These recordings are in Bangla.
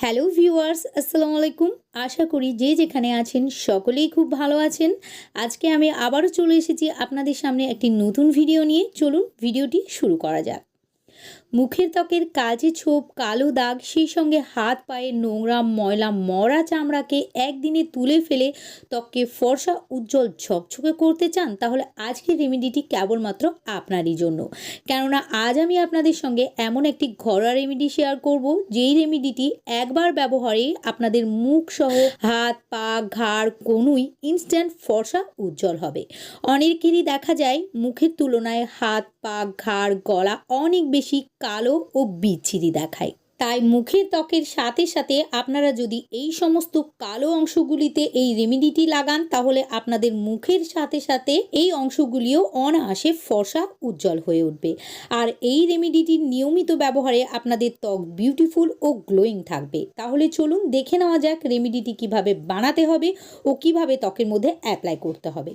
হ্যালো ভিউয়ার্স আসসালামু আলাইকুম আশা করি যে যেখানে আছেন সকলেই খুব ভালো আছেন। আজকে আমি আবারও চলে এসেছি আপনাদের সামনে একটি নতুন ভিডিও নিয়ে। চলুন ভিডিওটি শুরু করা যাক। মুখের ত্বকের কাজে ছোপ, কালো দাগ, সেই সঙ্গে হাত পায়ের নোংরা ময়লা, মরা চামড়াকে একদিনে তুলে ফেলে ত্বককে ফর্সা, উজ্জ্বল ঝকঝকে করতে চান, তাহলে আজকের রেমেডিটি কেবলমাত্র আপনারই জন্য। কেননা আজ আমি আপনাদের সঙ্গে এমন একটি ঘরোয়া রেমেডি শেয়ার করব, যেই রেমেডিটি একবার ব্যবহারে আপনাদের মুখ সহ হাত, পা, ঘাড়, কনুই ইনস্ট্যান্ট ফর্সা, উজ্জ্বল হবে। অনেকেরই দেখা যায়, মুখের তুলনায় হাত, পা, ঘাড়, গলা অনেক বেশি কালো ও বিচ্ছিরি দেখায়। তাই মুখের ত্বকের সাথে সাথে আপনারা যদি এই সমস্ত কালো অংশগুলিতে এই রেমিডিটি লাগান, তাহলে আপনাদের মুখের সাথে সাথে এই অংশগুলিও অনায়াসে ফর্সা উজ্জ্বল হয়ে উঠবে। আর এই রেমিডিটির নিয়মিত ব্যবহারে আপনাদের ত্বক বিউটিফুল ও গ্লোয়িং থাকবে। তাহলে চলুন দেখে নেওয়া যাক রেমিডিটি কীভাবে বানাতে হবে ও কীভাবে ত্বকের মধ্যে অ্যাপ্লাই করতে হবে।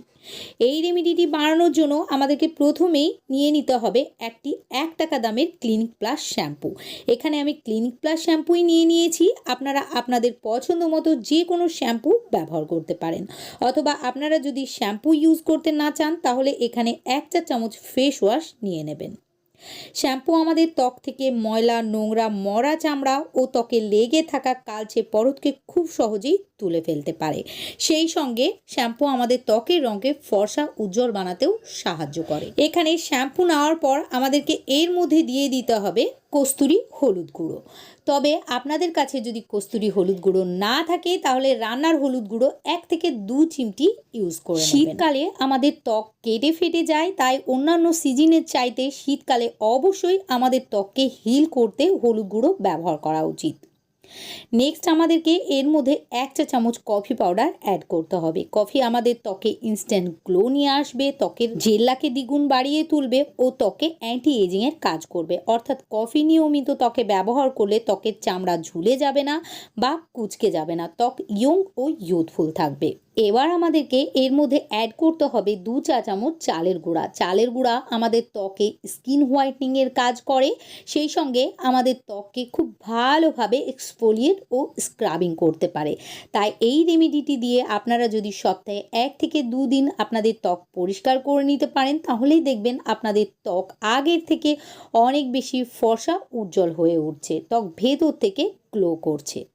এই রেমিডিটি বানানোর জন্য আমাদেরকে প্রথমেই নিয়ে নিতে হবে একটি এক টাকা দামের ক্লিনিক প্লাস শ্যাম্পু। এখানে আমি প্লাস শ্যাম্পুই নিয়ে নিয়েছি। আপনারা আপনাদের পছন্দ মতো যে কোনো শ্যাম্পু ব্যবহার করতে পারেন। অথবা আপনারা যদি শ্যাম্পু ইউজ করতে না চান, তাহলে এখানে এক চা চামচ ফেস ওয়াশ নিয়ে নেবেন। শ্যাম্পু আমাদের ত্বক থেকে ময়লা, নোংরা, মরা চামড়া ও ত্বকে লেগে থাকা কালচে পরতকে খুব সহজেই তুলে ফেলতে পারে। সেই সঙ্গে শ্যাম্পু আমাদের ত্বকের রঙকে ফর্সা, উজ্জ্বল বানাতেও সাহায্য করে। এখানে শ্যাম্পু নেওয়ার পর আমাদেরকে এর মধ্যে দিয়ে দিতে হবে কস্তুরি হলুদ গুঁড়ো। তবে আপনাদের কাছে যদি কস্তুরি হলুদ গুঁড়ো না থাকে, তাহলে রান্নার হলুদ গুঁড়ো এক থেকে দু চিমটি ইউজ করে শীতকালে আমাদের ত্বক কেটে ফেটে যায়, তাই অন্যান্য সিজনের চাইতে শীতকালে অবশ্যই আমাদের ত্বককে হিল করতে হলুদ গুঁড়ো ব্যবহার করা উচিত। নেক্সট আমাদেরকে এর মধ্যে এক চা চামচ কফি পাউডার অ্যাড করতে হবে। কফি আমাদের ত্বকে ইনস্ট্যান্ট গ্লো নিয়ে আসবে, ত্বকের জেল্লাকে দ্বিগুণ বাড়িয়ে তুলবে ও ত্বকে অ্যান্টি এজিংয়ের কাজ করবে। অর্থাৎ কফি নিয়মিত ত্বকে ব্যবহার করলে ত্বকের চামড়া ঝুলে যাবে না বা কুচকে যাবে না। ত্বক ইয়ং ও ইউথফুল থাকবে। এবার আমাদেরকে এর মধ্যে অ্যাড করতে হবে দু চা চামচ চালের গুঁড়া। চালের গুঁড়া আমাদের ত্বকে স্কিন হোয়াইটনিংয়ের কাজ করে, সেই সঙ্গে আমাদের ত্বককে খুব ভালোভাবে এক্সফোলিয়েট ও স্ক্রাবিং করতে পারে। তাই এই রেমেডিটি দিয়ে আপনারা যদি সপ্তাহে এক থেকে দুদিন আপনাদের ত্বক পরিষ্কার করে নিতে পারেন, তাহলেই দেখবেন আপনাদের ত্বক আগের থেকে অনেক বেশি ফর্সা, উজ্জ্বল হয়ে উঠছে। ত্বক ভেতর থেকে গ্লো করছে।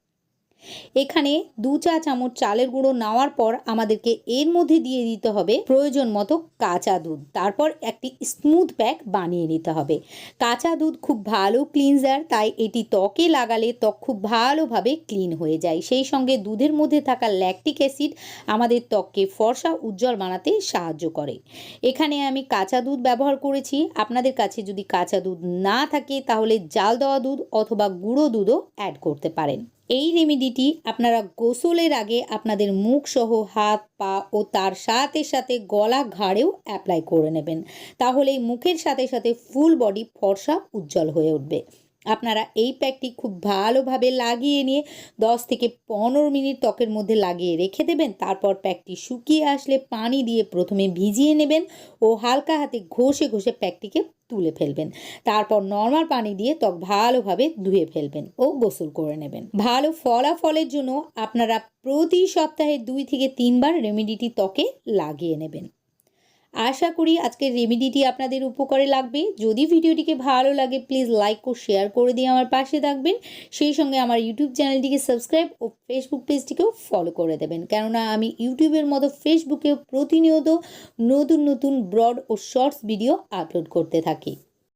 এখানে দু চা চামচ চালের গুঁড়ো নেওয়ার পর আমাদেরকে এর মধ্যে দিয়ে দিতে হবে প্রয়োজন মতো কাঁচা দুধ। তারপর একটি স্মুথ প্যাক বানিয়ে নিতে হবে। কাঁচা দুধ খুব ভালো ক্লিনজার, তাই এটি ত্বকে লাগালে ত্বক খুব ভালোভাবে ক্লিন হয়ে যায়। সেই সঙ্গে দুধের মধ্যে থাকা ল্যাকটিক অ্যাসিড আমাদের ত্বককে ফর্সা, উজ্জ্বল বানাতে সাহায্য করে। এখানে আমি কাঁচা দুধ ব্যবহার করেছি। আপনাদের কাছে যদি কাঁচা দুধ না থাকে, তাহলে জাল দেওয়া দুধ অথবা গুঁড়ো দুধও অ্যাড করতে পারেন। এই রেমেডিটি আপনারা গোসলের আগে আপনাদের মুখ সহ হাত, পা ও তার সাথে সাথে গলা ঘাড়েও অ্যাপ্লাই করে নেবেন। তাহলে মুখের সাথে সাথে ফুল বডি ফর্সা উজ্জ্বল হয়ে উঠবে। আপনারা এই প্যাকটি খুব ভালোভাবে লাগিয়ে নিয়ে দশ থেকে পনেরো মিনিট ত্বকের মধ্যে লাগিয়ে রেখে দেবেন। তারপর প্যাকটি শুকিয়ে আসলে পানি দিয়ে প্রথমে ভিজিয়ে নেবেন ও হালকা হাতে ঘষে ঘষে প্যাকটিকে তুলে ফেলবেন। তারপর নর্মাল পানি দিয়ে ত্বক ভালোভাবে ধুয়ে ফেলবেন ও গোসল করে নেবেন। ভালো ফলাফলের জন্য আপনারা প্রতি সপ্তাহে দুই থেকে তিনবার রেমেডিটি ত্বকে লাগিয়ে নেবেন। আশা করি আজকের রেমিডিটি আপনাদের উপকারে লাগবে। যদি ভিডিওটিকে ভালো লাগে প্লিজ লাইক ও শেয়ার করে দিয়ে আমার পাশে থাকবেন। সেই সঙ্গে আমার ইউটিউব চ্যানেলটিকে সাবস্ক্রাইব ও ফেসবুক পেজটিকেও ফলো করে দেবেন। কেননা আমি ইউটিউবের মতো ফেসবুকেও প্রতিনিয়ত নতুন নতুন ব্রড ও শর্টস ভিডিও আপলোড করতে থাকি।